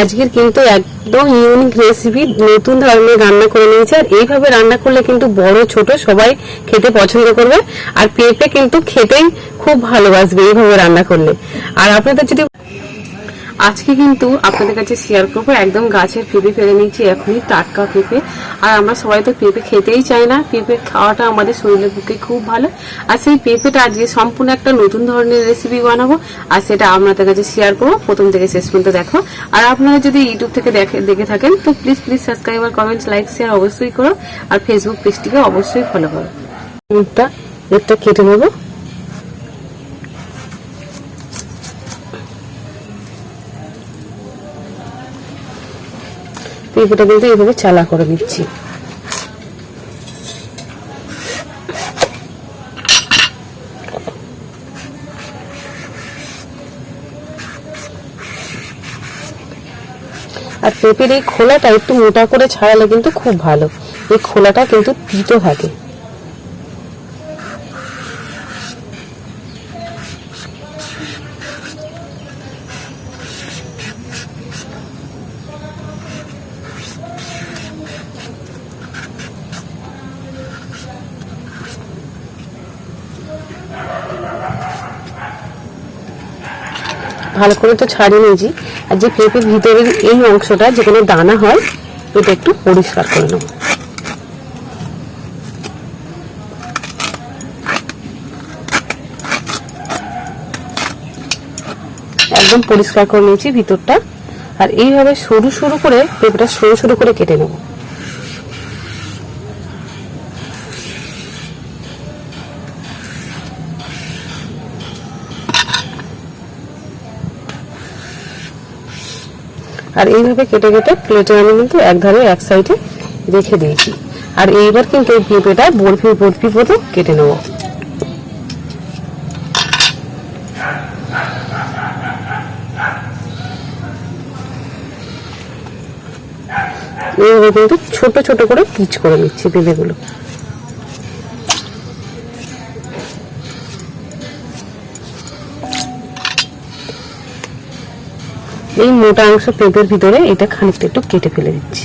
আজকের কিন্তু একদম ইউনিক রেসিপি নতুন ধরনের রান্না করে নিয়েছে। আর এইভাবে রান্না করলে কিন্তু বড়, ছোট সবাই খেতে পছন্দ করবে। আর পেঁপে কিন্তু খেতেই খুব ভালোবাসবে এইভাবে রান্না করলে। আর আপনাদের যদি আজকে কিন্তু আপনাদের কাছে শেয়ার করব, একদম গাছের পেঁপে ফেলে নিয়েছি এখনই, টাটকা পেঁপে। আর আমরা সবাই তো পেঁপে খেতেই চাই না, পেঁপে খাওয়াটা আমাদের শরীরের পক্ষে খুব ভালো। আর সেই পেঁপেটা আজকে সম্পূর্ণ একটা নতুন ধরনের রেসিপি বানাবো, আর সেটা আপনাদের কাছে শেয়ার করব, প্রথম থেকে শেষ পর্যন্ত দেখো। আর আপনারা যদি ইউটিউব থেকে দেখে দেখে থাকেন, তো প্লিজ প্লিজ সাবস্ক্রাইব আর কমেন্ট লাইক শেয়ার অবশ্যই করো। আর ফেসবুক পেজটিকে অবশ্যই ফলো করো। মুখটা কেটে নেব। পেঁপেটা কিন্তু এইভাবে চালা করে দিচ্ছি আর পেঁপের এই খোলাটা একটু মোটা করে ছাড়ালে কিন্তু খুব ভালো। এই খোলাটা কিন্তু তিতো থাকে। ভালো করে তো ছাড়িয়ে নিয়েছি। আর যে পেঁপের ভিতরের এই অংশটা, যেখানে দানা হয়, এটা একটু পরিষ্কার করে নেব। একদম পরিষ্কার করে নিয়েছি ভিতরটা। আর এইভাবে সরু সরু করে, পেঁপেটা সরু সরু করে কেটে নেব। আর এইভাবে কেটে কেটে প্লেটে আমি কিন্তু এক ধারে এক সাইডে রেখে দিয়েছি। আর এইবার কিন্তু এই পেঁপেটা বরফি বরফি মতো কেটে নেব। এইভাবে কিন্তু ছোট ছোট করে পিচ করে নিচ্ছি পেঁপেগুলো এই মোটা অংশ পেঁপের ভিতরে এটা খানিকটা একটু কেটে ফেলে দিচ্ছি।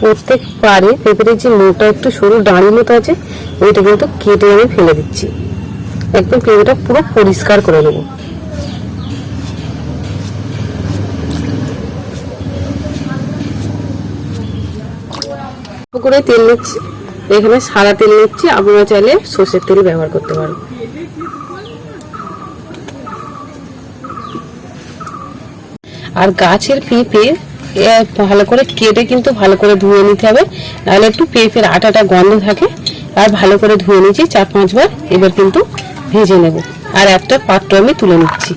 প্রত্যেক পারে পেঁপের যে মোটা একটু সরু ডাঁড়ি মতো আছে, ওইটা কিন্তু কেটে আমি ফেলে দিচ্ছি। একদম পেঁপেটা পুরো পরিষ্কার করে নেব। করে তেল নিচ্ছি। এখানে সাদা তেল নিচ্ছি, আপনারা চাইলে সর্ষের তেল ব্যবহার করতে পারেন। আর গাছের পেঁপে ভালো করে কেটে কিন্তু ভালো করে ধুয়ে নিতে হবে। নাহলে একটু পেঁপের আটাটা গন্ধ থাকে। আর ভালো করে ধুয়ে নিচ্ছি চার পাঁচবার। এবার কিন্তু ভেজে নেব। আর একটা পাত্র আমি তুলে নিচ্ছি।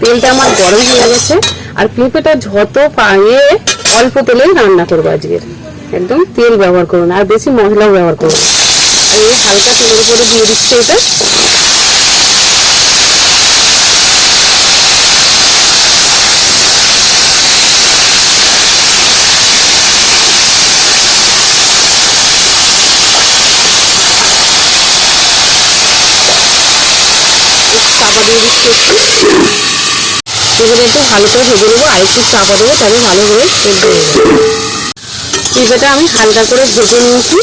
তেলটা আমার গরম হয়ে গেছে। আর পেঁপেটা যত পায়ে অল্প তেলেই রান্না করব আজকের একদম তেল ব্যবহার করুন আর বেশি মশলাও ব্যবহার করুন এই হালকা তেলের উপরে দিয়ে দিচ্ছি এটা এগুলো একটু ভালো করে ভেজে নেব আর একটু চাপা দেবো, তাহলে ভালো করে সেদ্ধ আমি হালকা করে ভেজে নিয়েছি।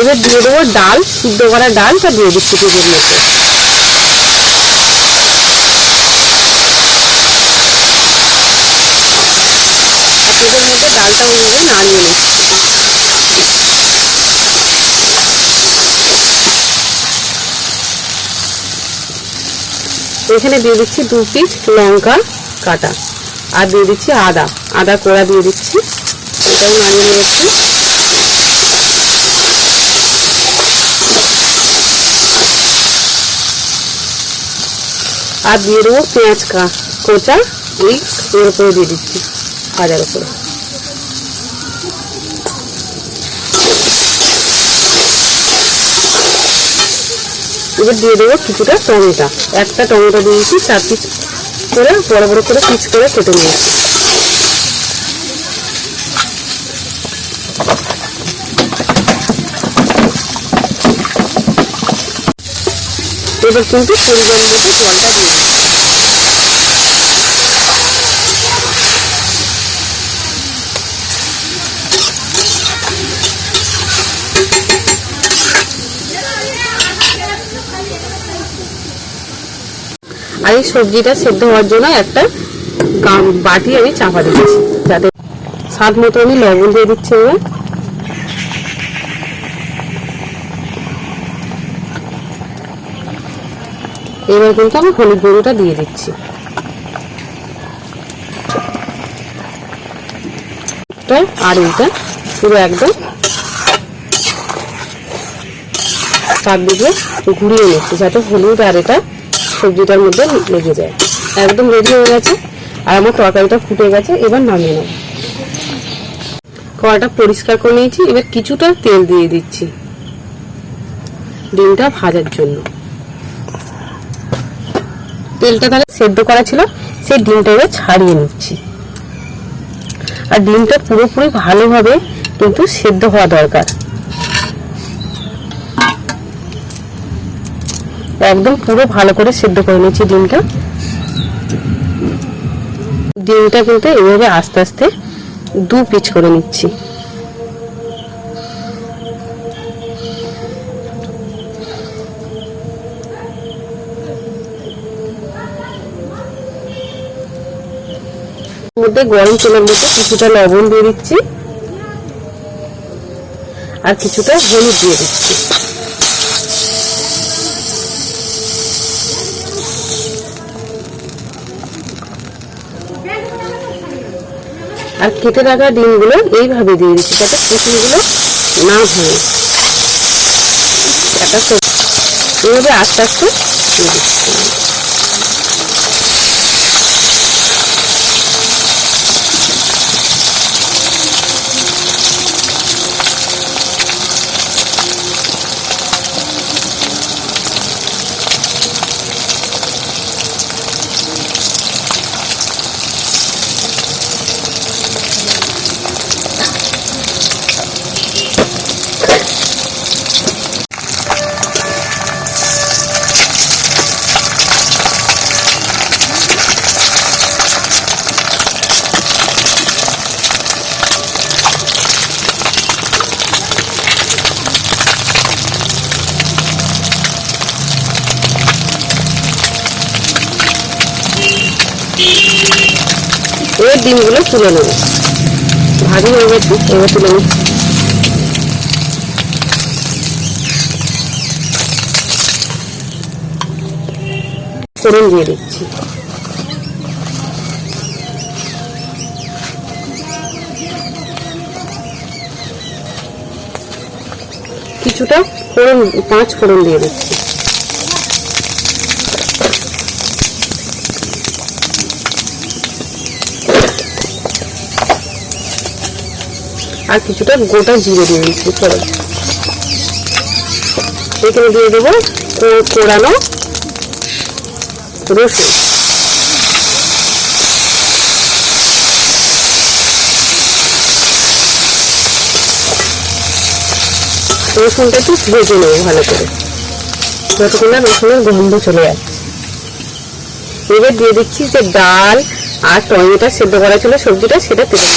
এবার দিয়ে দেবো ডাল, সিদ্ধ করা ডালটা দিয়ে দিচ্ছি পেঁপের মধ্যে পেঁপের মধ্যে ডালটা এইভাবে নাড়িয়ে নিচ্ছি এখানে দিয়ে দিচ্ছি দু পিস লঙ্কা কাটা। আর দিয়ে দিচ্ছি আদা। আদা কোড়া দিয়ে দিচ্ছি। এটাও নাড়িয়ে একটু আর দিয়ে দেবো পেঁয়াজ কোচা এই এর উপরে দিয়ে দিচ্ছি। ভাজার উপরে। এবার দিয়ে দেবো কিছুটা টমেটো। একটা টমেটো দিয়েছি, চার পিস করে বড় বড় করে পিস করে কেটে নিয়েছি এবার কিন্তু পরিমাণ আর এই সবজিটা সেদ্ধ হওয়ার জন্য একটা বাটি আমি চাপা দিচ্ছি। যাতে স্বাদ মতো আমি লবণ দিয়ে দিচ্ছি এবার। এবার কিন্তু আমি হলুদ গুঁড়োটা দিয়ে দিচ্ছি। আর এইটা পুরো একদম চার দিকে ঘুরিয়ে নিচ্ছি, যাতে হলুদ আর এটা সবজিটার মধ্যে লেগে যায়। একদম রেডি হয়ে গেছে আর আমার তরকারিটা ফুটে গেছে, এবার নামিয়ে নেব। কড়াটা পরিষ্কার করে নিয়েছি, এবার কিছুটা তেল দিয়ে দিচ্ছি ডিমটা ভাজার জন্য। তেলটা তাহলে সেদ্ধ করা ছিল, সেই ডিমটা এবার ছাড়িয়ে নিচ্ছি। আর ডিমটা পুরোপুরি ভালোভাবে কিন্তু সেদ্ধ হওয়া দরকার। একদম পুরো ভালো করে সেদ্ধ করে নিচ্ছি ডিমটা। ডিমটা কিন্তু এইভাবে আস্তে আস্তে দু পিচ করে নিচ্ছি। মধ্যে গরম তেলের মধ্যে কিছুটা লবণ দিয়ে দিচ্ছি। আর কিছুটা হলুদ দিয়ে দিচ্ছি। আর কেটে রাখা ডিমগুলো এইভাবে দিয়ে দিচ্ছি না ভাঙে এইভাবে আস্তে আস্তে এবার ডিমগুলো তুলে নেব। ভাজি হয়ে গেছে, এবার তুলে নিচ্ছি। ফোড়ন দিয়ে দিচ্ছি। কিছুটা ফোড়ন, পাঁচ ফোড়ন দিয়ে দিচ্ছি। আর কিছুটা গোটা জিরে দিয়ে দিচ্ছি ফোড়ন এখানে দিয়ে দেবো কোড়ানো রসুন। রসুনটা একটু ভেজে নেব ভালো করে। যতক্ষণ না রসুনের গন্ধ চলে যাচ্ছে এবার দিয়ে দিচ্ছি যে ডাল আর টমেটো সেদ্ধ করা ছিল সবজিটা, সেটা তেলে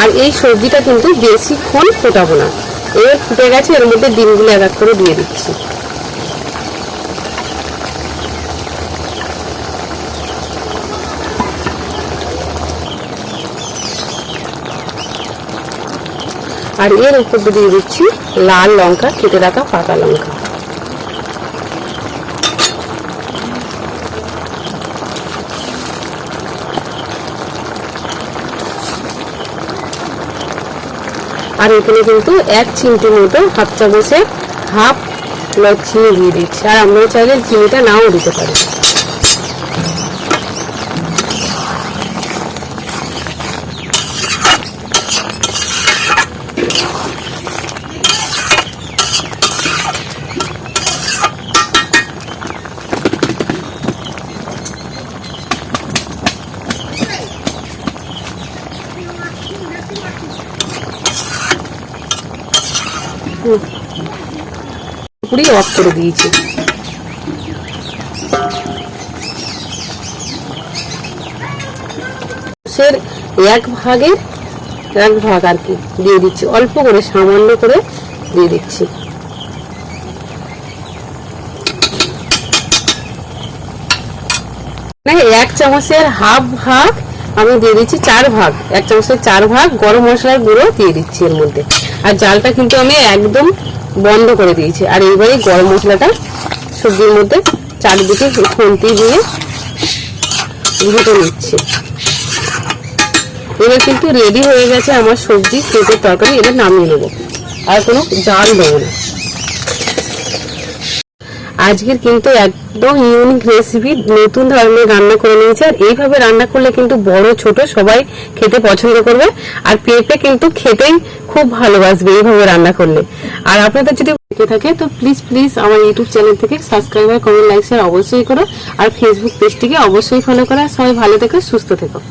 আর এই সবজিটা কিন্তু বেশিক্ষণ ফোটাবো না। এবার ফুটে গেছে, এর মধ্যে ডিমগুলো এক এক করে দিয়ে দিচ্ছি। আর এর উপর দিয়ে দিচ্ছি লাল লঙ্কা, কেটে রাখা পাকা লঙ্কা। আর এখানে কিন্তু এক চিমটি মতো হাফ চামচে হাফ চিনি দিয়ে দিচ্ছি। আর আমরা চাইলে চিনিটা নাও দিতে পারি। পুরি অফ করে দিয়েছি। এক ভাগের এক ভাগ আর কি দিয়ে দিচ্ছি। অল্প করে, সামান্য করে দিয়ে দিচ্ছি। মানে এক চামচের হাফ ভাগ আমি দিয়ে দিচ্ছি, চার ভাগ। এক চামচের চার ভাগ গরম মশলার গুঁড়ো দিয়ে দিচ্ছি এর মধ্যে। আর জালটা কিন্তু আমি একদম বন্ধ করে দিয়েছি। আর এইবারে গরম মশলাটা সবজির মধ্যে চারিদিকে খুন্তি দিয়ে ঘুটে নিচ্ছি। এবার কিন্তু রেডি হয়ে গেছে আমার সবজি পেঁপের তরকারি এবার নামিয়ে নেব। আর কোনো জাল দেবো না। আজকের কিন্তু একদম ইউনিক রেসিপি নতুন ধরনের রান্না করে নিয়েছে। আর এইভাবে রান্না করলে কিন্তু বড়, ছোট সবাই খেতে পছন্দ করবে। আর পেঁপে কিন্তু খেতেই খুব ভালোবাসবে এইভাবে রান্না করলে। আর আপনাদের যদি দেখে থাকে, তো প্লিজ প্লিজ আমার ইউটিউব চ্যানেল থেকে সাবস্ক্রাইব আর কমেন্ট লাইক শেয়ার অবশ্যই করো। আর ফেসবুক পেজটিকে অবশ্যই ফলো করো। সবাই ভালো থেকো, সুস্থ থেকো।